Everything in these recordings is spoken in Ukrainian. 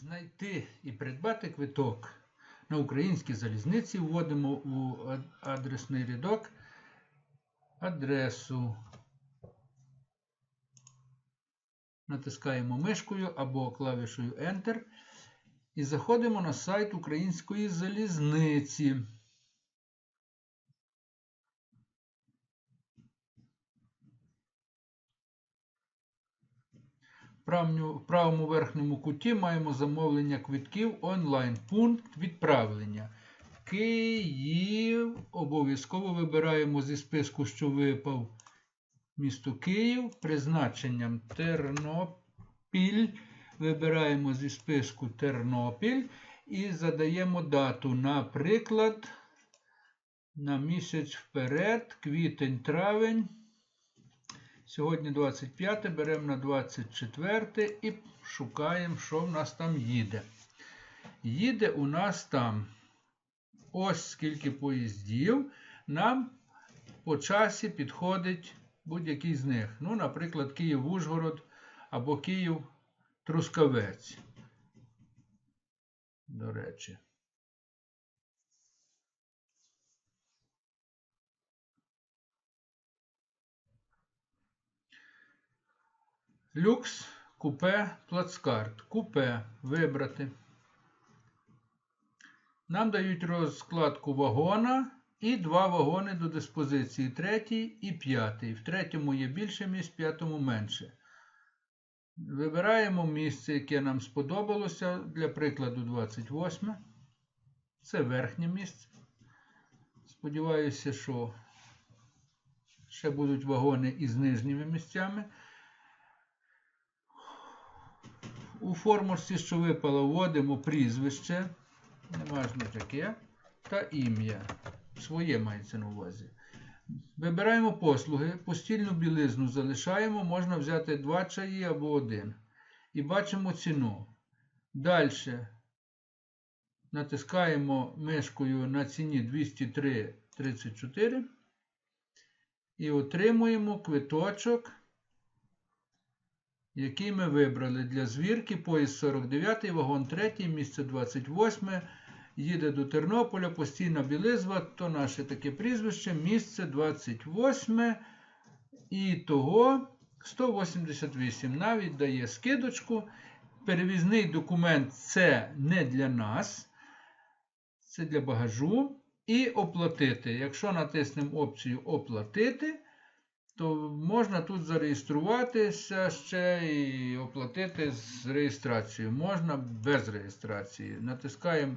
Знайти і придбати квиток на українській залізниці вводимо у адресний рядок адресу. Натискаємо мишкою або клавішою Enter і заходимо на сайт Української залізниці. В правому верхньому куті маємо замовлення квитків онлайн. Пункт відправлення. Київ. Обов'язково вибираємо зі списку, що випав місто Київ. Призначенням Тернопіль. Вибираємо зі списку Тернопіль і задаємо дату. Наприклад, на місяць вперед, квітень-травень. Сьогодні 25, беремо на 24 і шукаємо, що в нас там їде. Їде у нас там ось скільки поїздів. Нам по часі підходить будь-який з них. Ну, наприклад, Київ-Ужгород або Київ-Трускавець. До речі. Люкс, купе, плацкарт. Купе вибрати. Нам дають розкладку вагона і два вагони до диспозиції. Третій і п'ятий. В третьому є більше місць, в п'ятому менше. Вибираємо місце, яке нам сподобалося. Для прикладу, 28. Це верхнє місце. Сподіваюся, що ще будуть вагони із нижніми місцями. У формочці, що випало, вводимо прізвище, неважно яке, та ім'я. Своє мається на увазі. Вибираємо послуги, постільну білизну залишаємо, можна взяти 2 чаї або один. І бачимо ціну. Далі натискаємо мишкою на ціні 203,34 і отримуємо квиточок який ми вибрали для звірки. Поїзд 49, вагон 3, місце 28. Їде до Тернополя, постійна білизва, то наше таке прізвище, місце 28. І того 188. Навіть дає скидочку. Перевізний документ це не для нас, це для багажу. І оплатити. Якщо натиснемо опцію Оплатити то можна тут зареєструватися ще і оплатити з реєстрацією. Можна без реєстрації. Натискаємо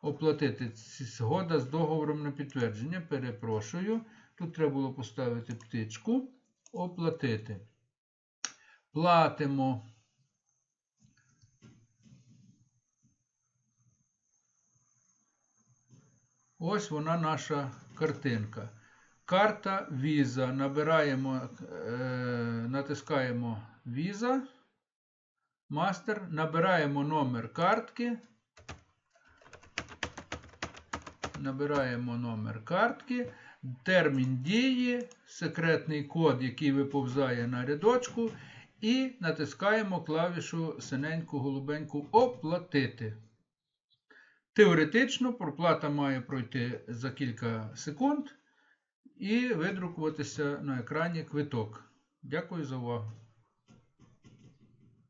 Оплатити. Згода з договором на підтвердження. Перепрошую. Тут треба було поставити птичку. Оплатити. Платимо. Ось вона наша картинка. Карта Visa. Набираємо, е, натискаємо Visa. Мастер. Набираємо номер картки. Набираємо номер картки. Термін дії, секретний код, який виповзає на рядочку. І натискаємо клавішу синеньку голубеньку Оплатити. Теоретично проплата має пройти за кілька секунд і видрукуватися на екрані квиток. Дякую за увагу.